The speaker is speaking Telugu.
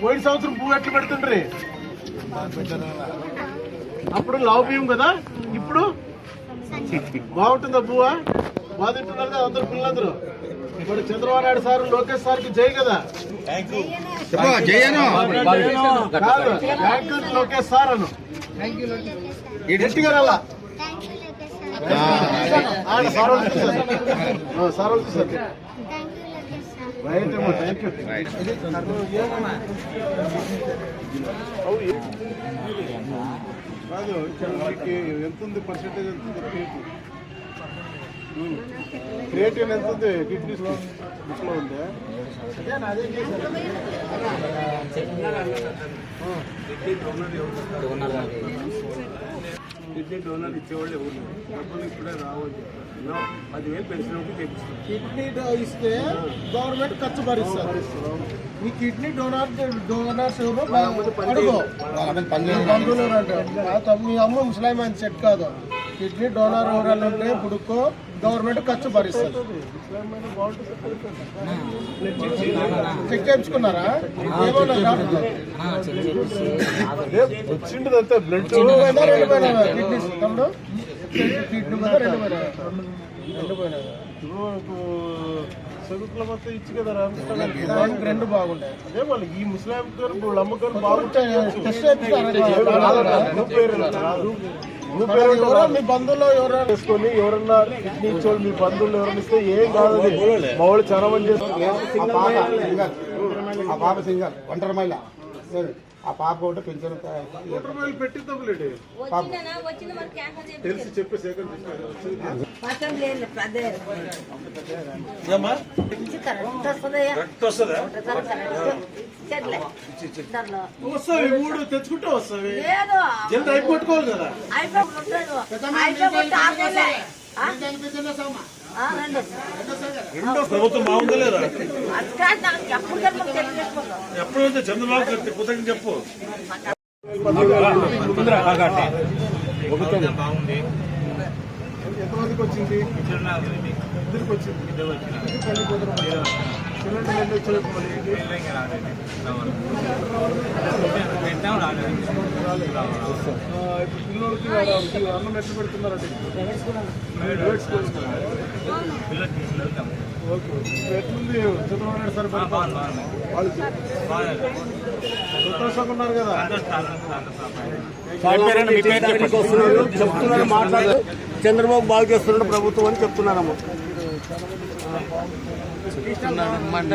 పోయిన సంవత్సరం పువ్వు ఎట్లా పెడుతుండ్రి? అప్పుడు లావు బియ్యం కదా ఇప్పుడు? బాగుంటుందా పువ్వా బాగా తింటున్నారు కదా అందరు పిల్లలందరూ. ఇప్పుడు చంద్రబాబు నాయుడు సార్ లోకేష్ సార్కి జై కదా. లోకేష్ సార్ అను. గట్టిగా రాలా. సార్. సార్. రైట్ అమ్మా థ్యాంక్ యూ కాదు మీకు ఎంత ఉంది పర్సెంటేజ్ ఎంత ఉంది క్రియేటివ్ క్రియేటివ్ ఎంత ఉంది కిడ్నీస్లో బుక్లో ఉందా కిడ్నీ డోనర్ ఇచ్చేవాళ్ళు ఎవరు. డబ్బులు ఇప్పుడే రావద్దు ఎన్నో పదివేలు పెన్షన్ కిడ్నీ ఇస్తే గవర్నమెంట్ ఖర్చు భరిస్తారు. ఈ కిడ్నీ డోనర్ డోనర్స్ మీ బంధువులు మీ అమ్మ ముస్లాం అని సెట్ కాదు. కిడ్నీ డోనర్ ఎవరైనా ఉంటే పుడుకో. గవర్నమెంట్ ఖర్చు భరిస్తారు చెక్ చేయించుకున్నారా? అంతే బ్లడ్ పోయినా రెండు పోయినా కిడ్నీస్ తమ్ముడు? కిడ్నీ పోయినా రెండు పోయినా రెండు పోయినా చదువుకుల మొత్తం ఇచ్చి కదా రామకృష్ణ రెండు బాగుంటాయి. అదే వాళ్ళు ఈ ముస్లాం గారు అమ్మగారు బాగుంటాయి. మీ బంధువులు ఎవరైనా తీసుకొని ఎవరన్నా కిడ్నీ మీ బంధువులు ఎవరైనా ఇస్తే ఏం కాదు. మా వాళ్ళు చాలా మంది ఆ పాప సింగర్ ఒంటరి మహిళ. ఆ పాప ఒకటి పెన్షన్ తెలిసి చెప్పే పక్కన లేదు అదే ఏమా కరెక్ట్ వస్తుందయ్యా చెట్లే దాంట్లో. వస్తావి మూడు తెచ్చుకుంటే వస్తావి. లేదు. జల్ది అయిపోట్టుకోవాలి కదా. రెండు ప్రభుత్వం బాగుందా లేదా చంద్రబాబు గారు కృతజ్ఞత చెప్పు. ఎంతమందికి వచ్చింది. ఇద్దరికి వచ్చింది. సిలిండర్ ఎన్ని ఇప్పుడు పిల్లలకి అన్నం ఎట్లా పెడుతున్నారండి ఓకే ఎట్లుంది చంద్రబాబు నాయుడు సార్ సంతోషంగా ఉన్నారు కదా చెప్తున్నారు మాట్లాడారు చంద్రబాబు బాగా చేస్తున్నాడు ప్రభుత్వం అని చెప్తున్నారమ్మా. చెప్తున్నాడు అనమాట